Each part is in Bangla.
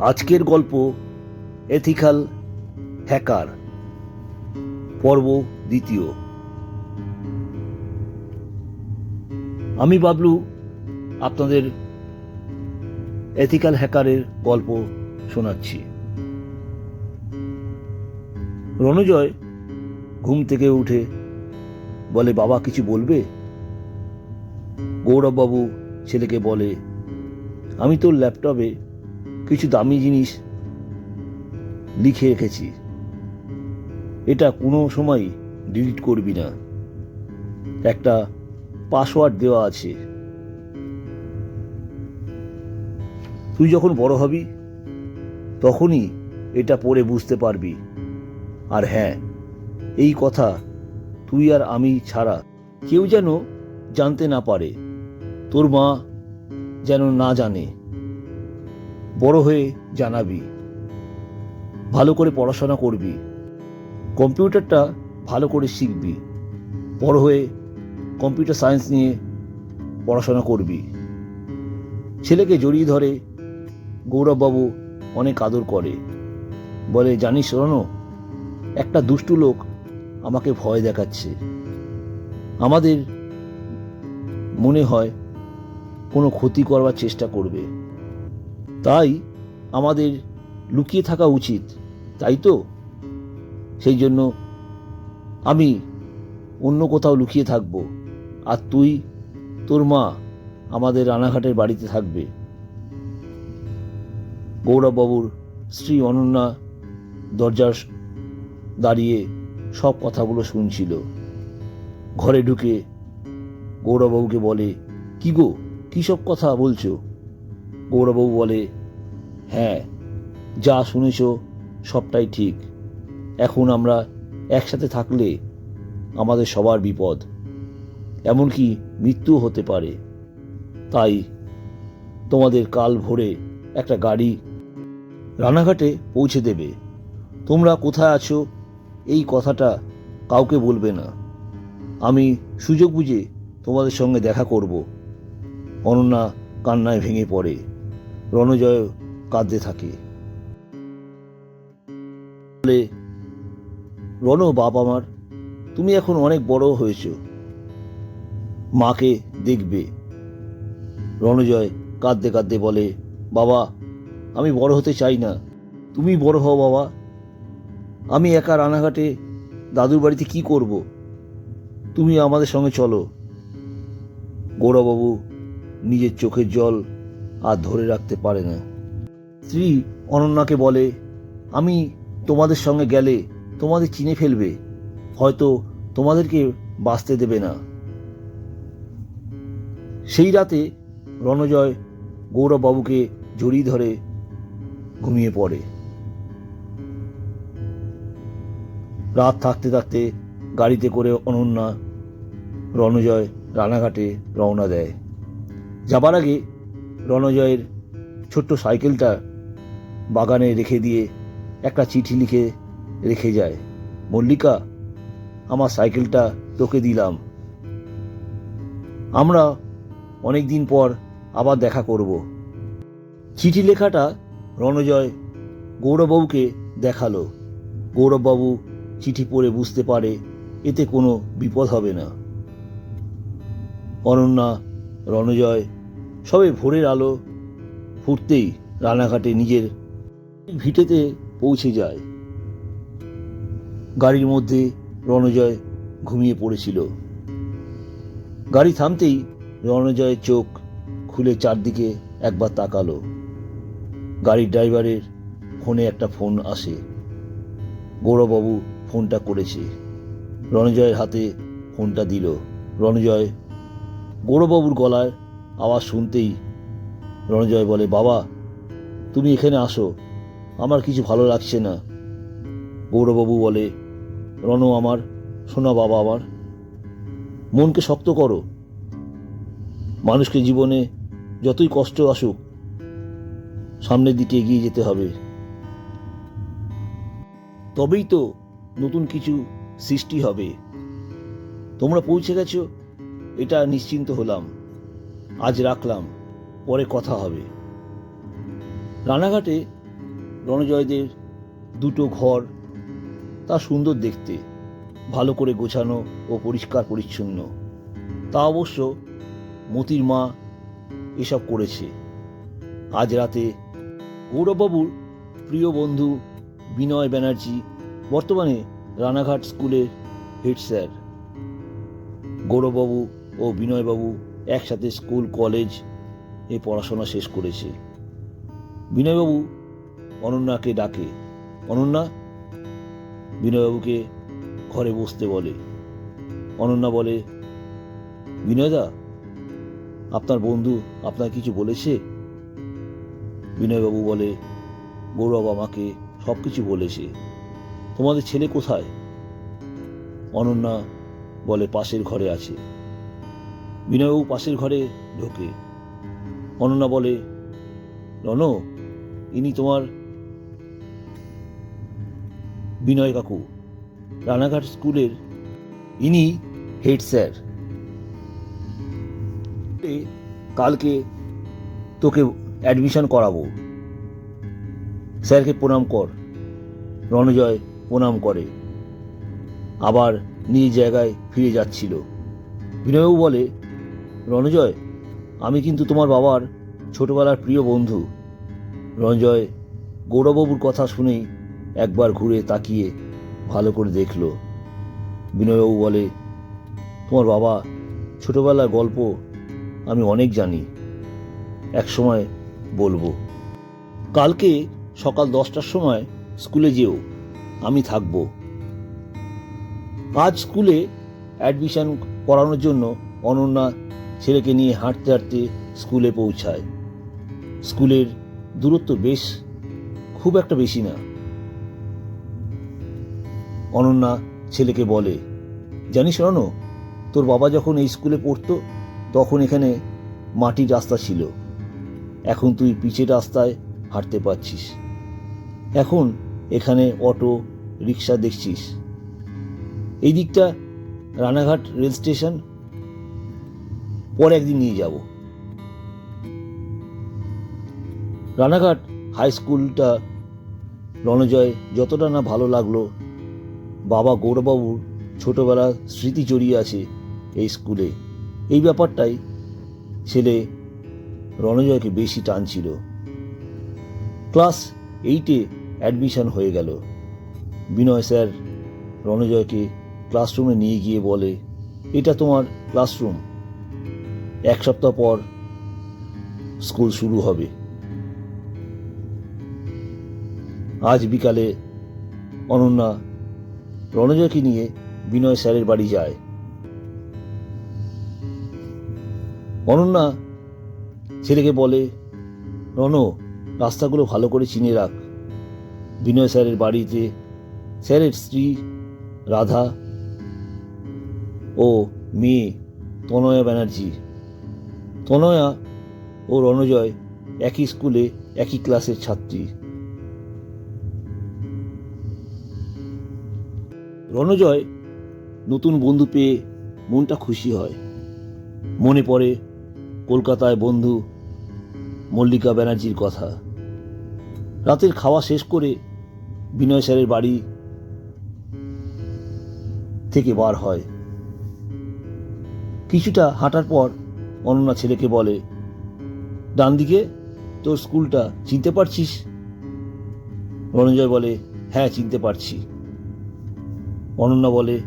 আজকের গল্প এথিক্যাল হ্যাকার পর্ব দ্বিতীয়। আমি বাবলু, আপনাদের এথিক্যাল হ্যাকারের গল্প শোনাচ্ছি। রণজয় ঘুম থেকে উঠে বলে, বাবা, কিছু বলবে? গৌরববাবু ছেলেকে বলে, আমি তোর ল্যাপটপে কিছু দামি জিনিস লিখে রেখেছি। এটা কোনো সময় ডিলিট করবি না। একটা পাসওয়ার্ড দেওয়া আছে। তুই যখন বড় হবি, তখনই এটা পড়ে বুঝতে পারবি। আর হ্যাঁ এই কথা তুই আর আমি ছাড়া কেউ যেন জানতে না পারে। তোর মা যেন না জানে। বড় হয়ে জানাবি। ভালো করে পড়াশোনা করবি। কম্পিউটারটা ভালো করে শিখবি। বড় হয়ে কম্পিউটার সায়েন্স নিয়ে পড়াশোনা করবি। ছেলেকে জড়িয়ে ধরে গৌরববাবু অনেক আদর করে। বলে, জানিস রনো, একটা দুষ্টু লোক আমাকে ভয় দেখাচ্ছে। আমাদের মনে হয় কোনো ক্ষতি করবার চেষ্টা করবে। তাই আমাদের লুকিয়ে থাকা উচিত, তাই তো? সেই জন্য আমি অন্য কোথাও লুকিয়ে থাকব, আর তুই, তোর মা আমাদের রানাঘাটের বাড়িতে থাকবে। গৌরববাবুর স্ত্রী অনন্যা দরজার দাঁড়িয়ে সব কথাগুলো শুনছিল। ঘরে ঢুকে গৌরববাবুকে বলে, কি গো, কী সব কথা বলছো? গৌরববাবু বলে হ্যাঁ যা শুনেছ সবটাই ঠিক। এখন আমরা একসাথে থাকলে আমাদের সবার বিপদ। এমনকি মৃত্যু হতে পারে। তাই তোমাদের কাল ভোরে একটা গাড়ি রানাঘাটে পৌঁছে দেবে। তোমরা কোথায় আছো এই কথাটা কাউকে বলবে না। আমি সুযোগ বুঝে তোমাদের সঙ্গে দেখা করব। অনন্যা কান্নায় ভেঙে পড়ে। রণজয় কাঁদতে থাকে। বলে, রণ, বাপ আমার, তুমি এখন অনেক বড় হয়েছ। মাকে দেখবে। রণজয় কাঁদতে কাঁদতে বলে, বাবা, আমি বড় হতে চাই না। তুমি বড় হও, বাবা। আমি একা রানাঘাটে দাদুর বাড়িতে কি করব? তুমি আমাদের সঙ্গে চলো। গৌরবাবু নিজের চোখের জল আর ধরে রাখতে পারে না। স্ত্রী অনন্যাকে বলে, আমি তোমাদের সঙ্গে গেলে তোমাদের চিনে ফেলবে, হয়তো তোমাদেরকে বাঁচতে দেবে না। সেই রাতে রণজয় গৌরববাবুকে জড়িয়ে ধরে ঘুমিয়ে পড়ে। রাত থাকতে থাকতে গাড়িতে করে অনন্যা রণজয় রানাঘাটে রওনা দেয়। যাবার আগে রণজয়ের ছোট্ট সাইকেলটা বাগানে রেখে দিয়ে একটা চিঠি লিখে রেখে যায়, মল্লিকা, আমার সাইকেলটা তোকে দিলাম। আমরা অনেক দিন পর আবার দেখা করব। চিঠি লেখাটা রণজয় গৌরববাবুকে দেখাল। গৌরববাবু চিঠি পড়ে বুঝতে পারে এতে কোনো বিপদ হবে না। অনন্যা, রণজয় সবে ভোরের আলো ফুটতেই রানাঘাটে নিজের ভিটেতে পৌঁছে যায়। গাড়ির মধ্যে রণজয় ঘুমিয়ে পড়েছিল। গাড়ি থামতেই রণজয়ের চোখ খুলে চারদিকে একবার তাকালো। গাড়ির ড্রাইভারের ফোনে একটা ফোন আসে। গৌরবাবু ফোনটা করেছে। রণজয়ের হাতে ফোনটা দিল। রণজয় গৌরবাবুর গলায় আওয়াজ শুনতেই রণজয় বলে, বাবা, তুমি এখানে আসো। আমার কিছু ভালো লাগছে না। গৌরবাবু বলে, রণ আমার শোনা বাবা আমার, মনকে শক্ত করো। মানুষকে জীবনে যতই কষ্ট আসুক, সামনের দিকে এগিয়ে যেতে হবে। তবেই তো নতুন কিছু সৃষ্টি হবে। তোমরা পৌঁছে গেছো, এটা নিশ্চিন্ত হলাম। আজ রাখলাম, পরে কথা হবে। রানাঘাটে রণজয়দের দুটো ঘর, তা সুন্দর দেখতে, ভালো করে গোছানো ও পরিষ্কার পরিচ্ছন্ন। তা অবশ্য মতির মা এসব করেছে। আজ রাতে গৌরববাবুর প্রিয় বন্ধু বিনয় ব্যানার্জি, বর্তমানে রানাঘাট স্কুলের হেড স্যার। গৌরববাবু ও বিনয়বাবু একসাথে স্কুল, কলেজ এ পড়াশোনা শেষ করেছে। বিনয়বাবু অনন্যাকে ডাকে। অনন্যা? বিনয়বাবুকে ঘরে বসতে বলে। অনন্যা বলে, বিনয়দা, আপনার বন্ধু আপনার কিছু বলেছে? বিনয়বাবু বলে গৌরব আমাকে সব কিছু বলেছে। তোমাদের ছেলে কোথায়? অনন্যা বলে, পাশের ঘরে আছে। বিনয়বাবু পাশের ঘরে ঢোকে। অনন্যা বলে, রণ, ইনি তোমার বিনয় কাকু। রানাঘাট স্কুলের ইনি হেড স্যার। কালকে তোকে অ্যাডমিশন করাবো। স্যারকে প্রণাম কর। রণজয় প্রণাম করে। আবার নিজ জায়গায় ফিরে যাচ্ছিল। বিনয়বাবু বলে রণজয়, আমি কিন্তু তোমার বাবার ছোটবেলার প্রিয় বন্ধু। রণজয় গৌরববাবুর কথা শুনেই একবার ঘুরে তাকিয়ে ভালো করে দেখল। বিনয়বাবু বলে, তোমার বাবা ছোটবেলার গল্প আমি অনেক জানি। এক সময় বলব। কালকে সকাল দশটার সময় স্কুলে যেও, আমি থাকব। আজ স্কুলে অ্যাডমিশন করানোর জন্য অনন্যা ছেলেকে নিয়ে হাঁটতে হাঁটতে স্কুলে পৌঁছায়। স্কুলের দূরত্ব বেশ, খুব একটা বেশি না। অনন্যা ছেলেকে বলে, জানিস রণ তোর বাবা যখন এই স্কুলে পড়তো, তখন এখানে মাটির রাস্তা ছিল। এখন তুই পিচের রাস্তায় হাঁটতে পারছিস। এখন এখানে অটো, রিক্সা দেখছিস। এই দিকটা রানাঘাট রেল স্টেশন পরে একদিন নিয়ে যাব। রানাঘাট হাই স্কুলটা রণজয় যতটা না ভালো লাগল, বাবা গৌরবাবুর ছোটবেলার স্মৃতি জড়িয়ে আছে এই স্কুলে এই ব্যাপারটাই ছেলে রণজয়কে বেশি টানছিল। ক্লাস এইটে অ্যাডমিশন হয়ে গেল। বিনয় স্যার রণজয়কে ক্লাসরুমে নিয়ে গিয়ে বলে, এটা তোমার ক্লাসরুম এক সপ্তাহ পর স্কুল শুরু হবে। আজ বিকালে অনন্যা রণজয়কে নিয়ে বিনয় স্যারের বাড়ি যায়। অনন্যা ছেলেকে বলে, রণ, রাস্তাগুলো ভালো করে চিনে রাখ। বিনয় স্যারের বাড়িতে স্যারের স্ত্রী রাধা ও মেয়ে তনয়া ব্যানার্জি তনয়া ও রণজয় একই স্কুলে, একই ক্লাসের ছাত্রী। রণজয় নতুন বন্ধু পেয়ে মনটা খুশি হয়। মনে পড়ে কলকাতায় বন্ধু মল্লিকা ব্যানার্জির কথা। রাতের খাওয়া শেষ করে বিনয় স্যারের বাড়ি থেকে বার হয়। কিছুটা হাঁটার পর অনন্যা ছেলেকে বলে ডান দিকে তোর স্কুলটা চিনতে পারছিস? রণজয় বলে হ্যাঁ চিনতে পারছি। অনন্যা বলে,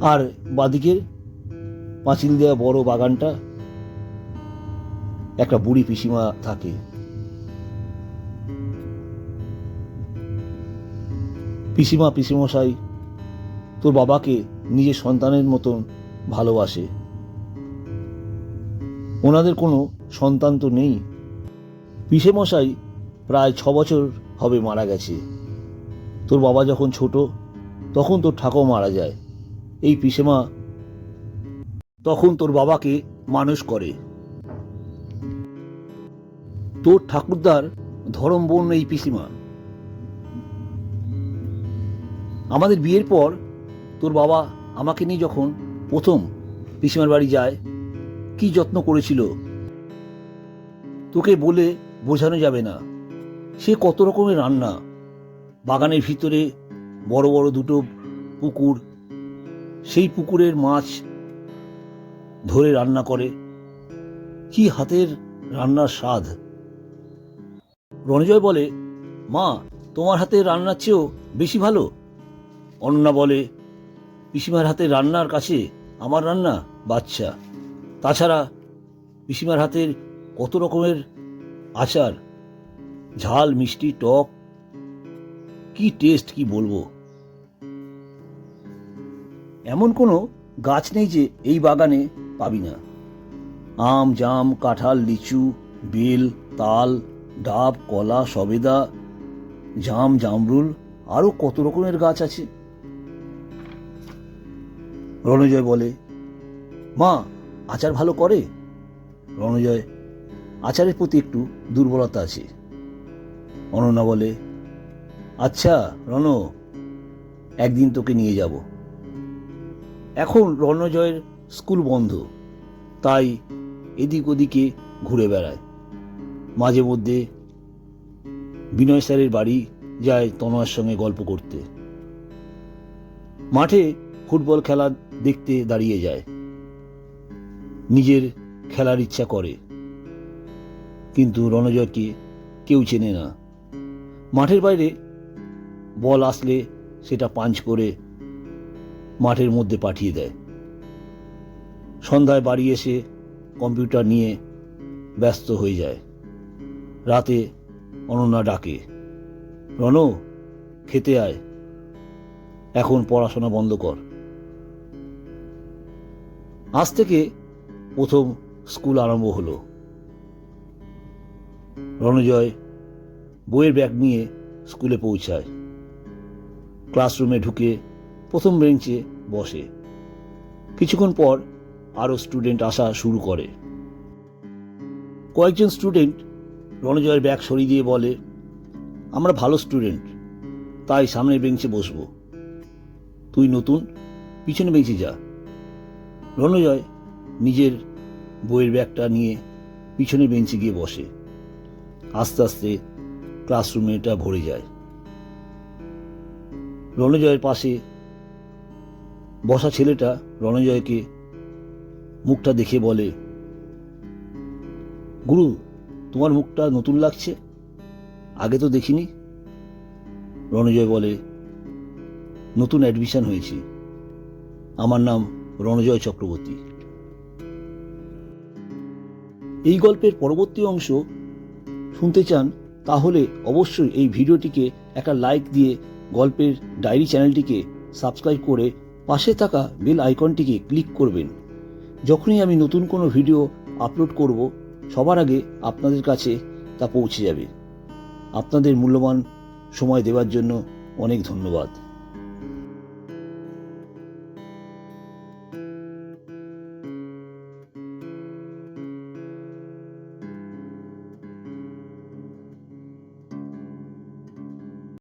আর বাদিকের পাঁচিল দেওয়া বড় বাগানটা? একটা বুড়ি পিসিমা থাকে। পিসিমা, পিসিমশাই, তোর বাবাকে নিজের সন্তানের মতন ভালোবাসে। ওনাদের কোনো সন্তান তো নেই। পিসেমশাই প্রায় ছ বছর হবে মারা গেছে। তোর বাবা যখন ছোট, তখন তোর ঠাকুর মারা যায়। এই পিসেমা তখন তোর বাবাকে মানুষ করে। তোর ঠাকুরদার ধরম বোন এই পিসিমা। আমাদের বিয়ের পর তোর বাবা আমাকে নিয়ে যখন প্রথম পিসিমার বাড়ি যায় কি যত্ন করেছিল? তোকে বলে বোঝানো যাবে না। সে কত রকমের রান্না। বাগানের ভিতরে বড় বড় দুটো পুকুর, সেই পুকুরের মাছ ধরে রান্না করে। কি হাতের রান্নার স্বাদ? রণজয় বলে, মা, তোমার হাতের রান্নার চেয়েও বেশি ভালো? অনন্যা বলে, পিসিমার হাতের রান্নার কাছে আমার রান্না বাচ্চা। তাছাড়া পিসিমার হাতের কত রকমের আচার? ঝাল, মিষ্টি, টক, কি টেস্ট কি বলব? এমন কোনো গাছ নেই যে এই বাগানে পাবি না। আম, জাম, কাঁঠাল, লিচু, বেল, তাল, ডাব, কলা, সবেদা, জাম, জামরুল আরও কত রকমের গাছ আছে। রণজয় বলে, মা আচার ভালো করে? রণজয়, আচারের প্রতি একটু দুর্বলতা আছে। অনন্যা বলে আচ্ছা রণ, একদিন তোকে নিয়ে যাব। এখন রণজয়ের স্কুল বন্ধ, তাই এদিক ওদিকে ঘুরে বেড়ায়। মাঝে মধ্যে বিনয় স্যারের বাড়ি যায় তনয়ের সঙ্গে গল্প করতে। মাঠে ফুটবল খেলা দেখতে দাঁড়িয়ে যায়। নিজের খেলার ইচ্ছা করে। কিন্তু রণজয়কে কেউ চেনে না। মাঠের বাইরে বল আসলে সেটা পাঞ্চ করে মাঠের মধ্যে পাঠিয়ে দেয়। সন্ধ্যায় বাড়ি এসে কম্পিউটার নিয়ে ব্যস্ত হয়ে যায়। রাতে অনন্যা ডাকে, রণ, খেতে আয়। এখন পড়াশোনা বন্ধ কর। আজ থেকে প্রথম স্কুল আরম্ভ হলো। রণজয় বইয়ের ব্যাগ নিয়ে স্কুলে পৌঁছায়। ক্লাসরুমে ঢুকে প্রথম বেঞ্চে বসে। কিছুক্ষণ পর আরও স্টুডেন্ট আসা শুরু করে। কয়েকজন স্টুডেন্ট রণজয়ের ব্যাগ সরিয়ে দিয়ে বলে, আমরা ভালো স্টুডেন্ট, তাই সামনের বেঞ্চে বসবো। তুই নতুন পিছনে বেঞ্চে যা। রণজয় নিজের বইয়ের ব্যাগটা নিয়ে পিছনে বেঞ্চে গিয়ে বসে। আস্তে আস্তে ক্লাসরুমেটা ভরে যায়। রণজয়ের পাশে বসা ছেলেটা রণজয়কে মুখটা দেখে বলে, গুরু, তোমার মুখটা নতুন লাগছে? আগে তো দেখিনি? রণজয় বলে, নতুন অ্যাডমিশন হয়েছি। আমার নাম রণজয় চক্রবর্তী। এই গল্পের পরবর্তী অংশ শুনতে চান, তাহলে অবশ্যই এই ভিডিওটিকে একটা লাইক দিয়ে গল্পের ডায়েরি চ্যানেলটিকে সাবস্ক্রাইব করে পাশে থাকা বেল আইকনটিকে ক্লিক করবেন। যখনই আমি নতুন কোনো ভিডিও আপলোড করব, সবার আগে আপনাদের কাছে তা পৌঁছে যাবে। আপনাদের মূল্যবান সময় দেওয়ার জন্য অনেক ধন্যবাদ।